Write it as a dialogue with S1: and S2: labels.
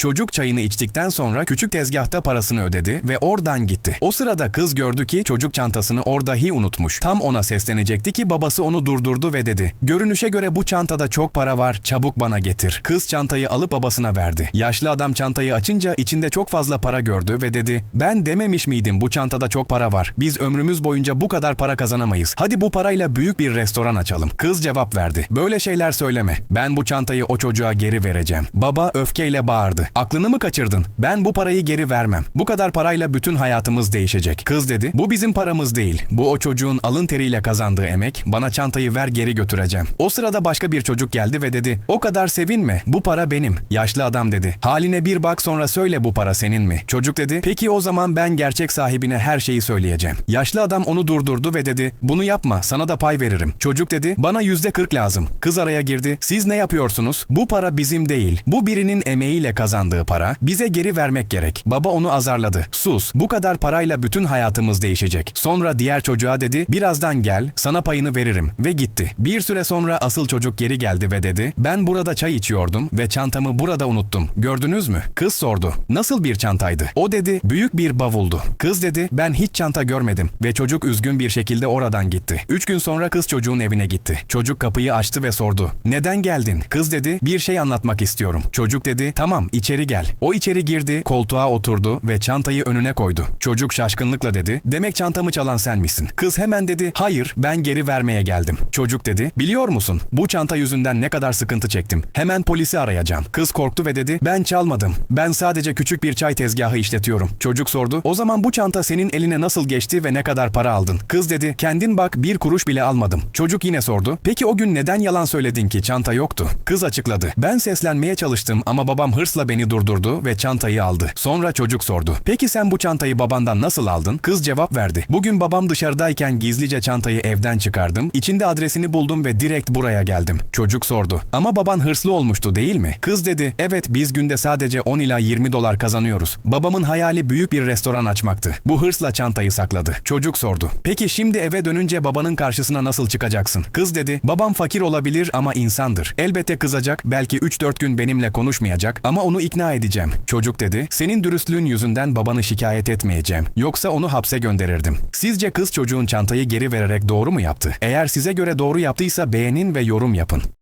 S1: Çocuk çayını içtikten sonra küçük tezgahta parasını ödedi ve oradan gitti. O sırada kız gördü ki çocuk çantasını oradahi unutmuş. Tam ona seslenecekti ki babası onu durdurdu ve dedi. Görünüşe göre bu çantada çok para var çabuk bana getir. Kız çantayı alıp babasına verdi. Yaşlı adam çantayı açınca içinde çok fazla para gördü ve dedi. Ben dememiş miydim bu çantada çok para var. Biz ömrümüz boyunca bu kadar para kazanamayız. Hadi bu parayla büyük bir restoran açalım. Kız cevap verdi. Böyle şeyler söyleme. Ben bu çantayı o çocuğa geri vereceğim. Baba öfkeyle bağırdı. Aklını mı kaçırdın? Ben bu parayı geri vermem. Bu kadar parayla bütün hayatımız değişecek. Kız dedi. Bu bizim paramız değil. Bu o çocuğun alın teriyle kazandığı emek. Bana çantayı ver geri götüreceğim. O sırada başka bir çocuk geldi ve dedi. O kadar sevinme. Bu para benim. Yaşlı adam dedi. Haline bir bak sonra söyle bu para senin mi? Çocuk dedi. Peki o zaman ben gerçek sahibine her şeyi söyleyeceğim. Yaşlı adam onu durdurdu ve dedi. Bunu yapma sana da pay veririm. Çocuk dedi. Bana yüzde kırk lazım. Kız araya girdi. Siz ne yapıyorsunuz? Bu para bizim değil. Bu birinin emeğiyle kazandığı para. Bize geri vermek gerek. Baba onu azarladı. Sus. Bu kadar parayla bütün hayatımız değişecek. Sonra diğer çocuğa dedi. Birazdan gel. Sana payını veririm. Ve gitti. Bir süre sonra asıl çocuk geri geldi ve dedi. Ben burada çay içiyordum ve çantamı burada unuttum. Gördünüz mü? Kız sordu. Nasıl bir çantaydı? O dedi. Büyük bir bavuldu. Kız dedi. Ben hiç çanta görmedim. Ve çocuk üzgün bir şekilde oradan gitti. Üç gün sonra kız çocuğun evine gitti. Çocuk kapıyı açtı ve sordu. Neden geldin? Kız dedi. Bir şey anlatmak istiyorum. Çocuk dedi. Tamam içeri gel. O içeri girdi, koltuğa oturdu ve çantayı önüne koydu. Çocuk şaşkınlıkla dedi. Demek çantamı çalan sen misin? Kız hemen dedi. Hayır ben geri vermeye geldim. Çocuk dedi. Biliyor musun? Bu çanta yüzünden ne kadar sıkıntı çektim. Hemen polisi arayacağım. Kız korktu ve dedi. Ben çalmadım. Ben sadece küçük bir çay tezgahı işletiyorum. Çocuk sordu. O zaman bu çanta senin eline nasıl geçti ve ne kadar para aldın? Kız dedi. Kendin bak bir kuruş bile almadım. Çocuk yine sordu. Peki o gün neden yalan söyledin ki çanta yoktu? Kız açıkladı. Ben seslenmeye çalıştım ama babam hırsla beni durdurdu ve çantayı aldı. Sonra çocuk sordu. Peki sen bu çantayı babandan nasıl aldın? Kız cevap verdi. Bugün babam dışarıdayken gizlice çantayı evden çıkardım. İçinde adresini buldum ve direkt buraya geldim. Çocuk sordu. Ama baban hırslı olmuştu değil mi? Kız dedi. Evet biz günde sadece 10 ila 20 dolar kazanıyoruz. Babamın hayali büyük bir restoran açmaktı. Bu hırsla çantayı sakladı. Çocuk sordu. Peki şimdi eve dönünce babanın karşısına nasıl çıkacaksın? Kız dedi. Babam fakir olabilir ama insandır. Elbette kızacak. Belki 3-4 gün benimle konuşmayacak ama onu ikna edeceğim. Çocuk dedi. Senin dürüstlüğün yüzünden babanı şikayet etmeyeceğim. Yoksa onu hapse gönderirdim. Sizce kız çocuğun çantayı geri vererek doğru mu yaptı? Eğer size göre doğru yaptıysa beğenin ve yorum yapın.